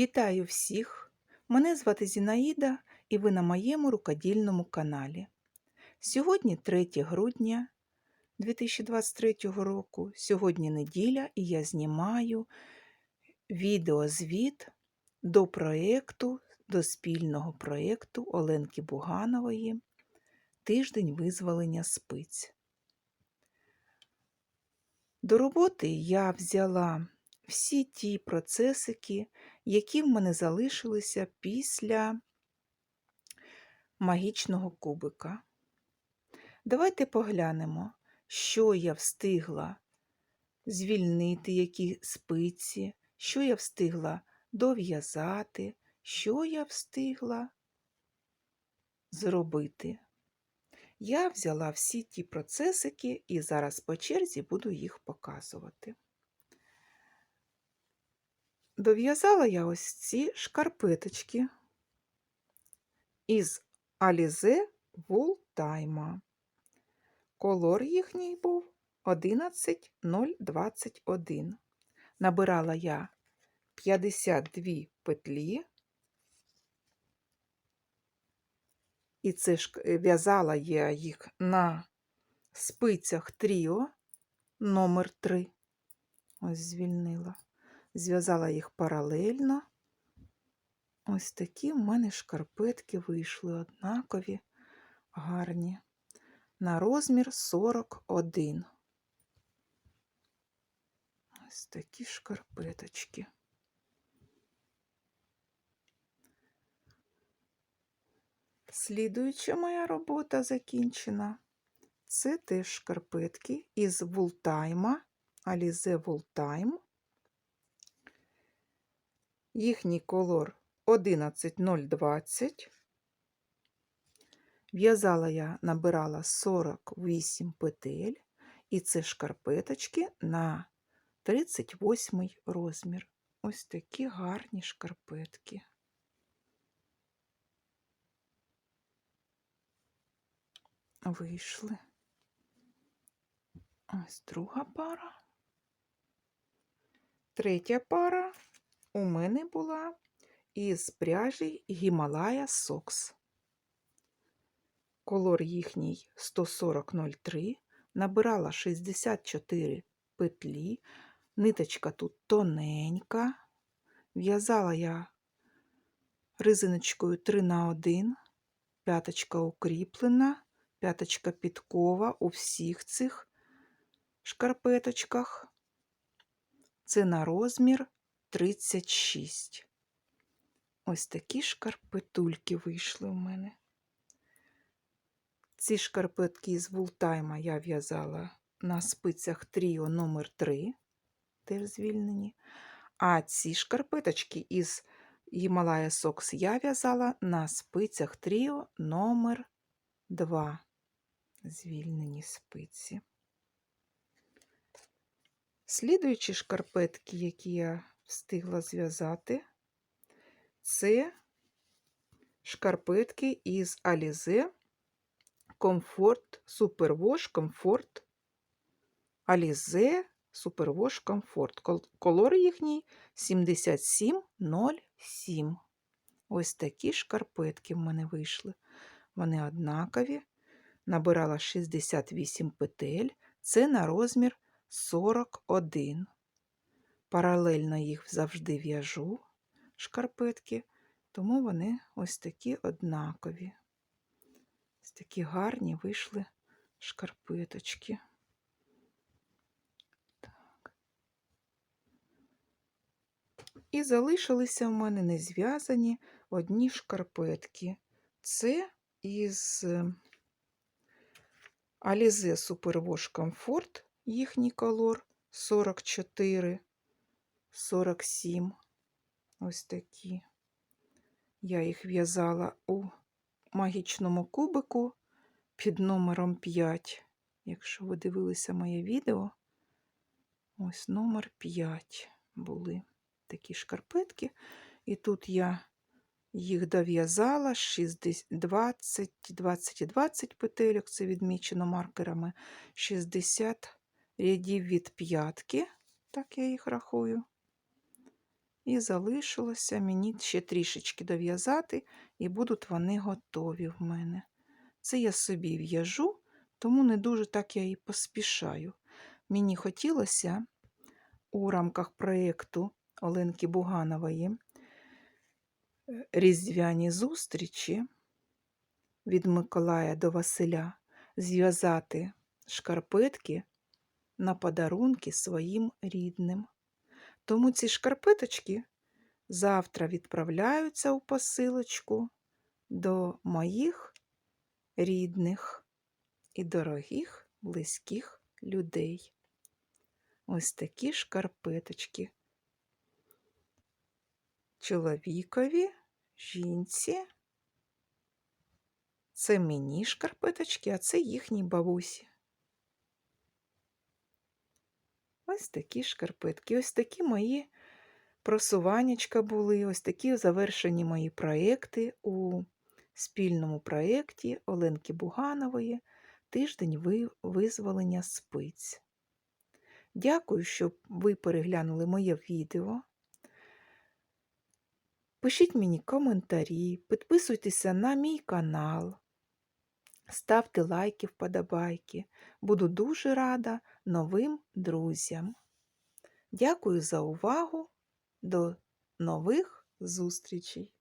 Вітаю всіх! Мене звати Зінаїда і ви на моєму рукодільному каналі. Сьогодні 3 грудня 2023 року, сьогодні неділя, і я знімаю відеозвіт до проєкту, до спільного проєкту Оленки Буганової Тиждень визволення спиць. До роботи я взяла всі ті процесики, які в мене залишилися після магічного кубика. Давайте поглянемо, що я встигла звільнити, які спиці, що я встигла дов'язати, що я встигла зробити. Я взяла всі ті процесики і зараз по черзі буду їх показувати. Дов'язала я ось ці шкарпеточки із Alize Wool Time. Колор їхній був 11021. Набирала я 52 петлі, і це ж в'язала я їх на спицях Тріо номер 3 Ось звільнила зв'язала їх паралельно. Ось такі в мене шкарпетки вийшли однакові, гарні, на розмір 41. Ось такі шкарпеточки. Слідуюча моя робота закінчена. Це теж шкарпетки із Вултайма, Alize Вултайм. Їхній колор 11020. В'язала я, набирала 48 петель, і це шкарпеточки на 38 розмір. Ось такі гарні шкарпетки. Вийшли. Ось друга пара. Третя пара у мене була із пряжі Гімалая Сокс. Колор їхній 140,03, набирала 64 петлі, ниточка тут тоненька. В'язала я резиночкою 3 на 1, п'яточка укріплена, п'яточка підкова у всіх цих шкарпеточках. Це на розмір 36. Ось такі шкарпетульки вийшли у мене. Ці шкарпетки з вултайма я в'язала на спицях Тріо номер 3 теж звільнені. А ці шкарпеточки із Гімалая Сокс я в'язала на спицях Тріо номер 2 звільнені спиці. Слідуючі шкарпетки, які я встигла зв'язати, це шкарпетки із Alize Comfort Superwash Comfort Alize Superwash Comfort. Колор їхній 7707. Ось такі шкарпетки в мене вийшли. Вони однакові. Набирала 68 петель. Це на розмір 41. Паралельно їх завжди в'яжу шкарпетки, тому вони ось такі однакові. Ось такі гарні вийшли шкарпеточки. Так. І залишилися в мене не зв'язані одні шкарпетки. Це із Alize Superwash Comfort їхній колор 44, 47. Ось такі. Я їх в'язала у магічному кубику під номером 5. Якщо ви дивилися моє відео, ось номер 5 були такі шкарпетки. І тут я їх дов'язала 20, 20 і 20 петельок, це відмічено маркерами 60 рядів від п'ятки, так я їх рахую. І залишилося мені ще трішечки дов'язати, і будуть вони готові в мене. Це я собі в'яжу, тому не дуже так я і поспішаю. Мені хотілося у рамках проєкту Оленки Буганової е, Різдвяні зустрічі від Миколая до Василя зв'язати шкарпетки на подарунки своїм рідним. Тому ці шкарпеточки завтра відправляються у посилочку до моїх рідних і дорогих близьких людей. Ось такі шкарпеточки. Чоловікові, жінці. Це мені шкарпеточки, а це їхній бабусі. Ось такі шкарпетки, ось такі мої просуваннячка були, ось такі завершені мої проекти у спільному проєкті Оленки Буганової Тиждень визволення спиць. Дякую, що ви переглянули моє відео. Пишіть мені коментарі, підписуйтеся на мій канал, ставте лайки, вподобайки. Буду дуже рада новим друзям. Дякую за увагу. До нових зустрічей!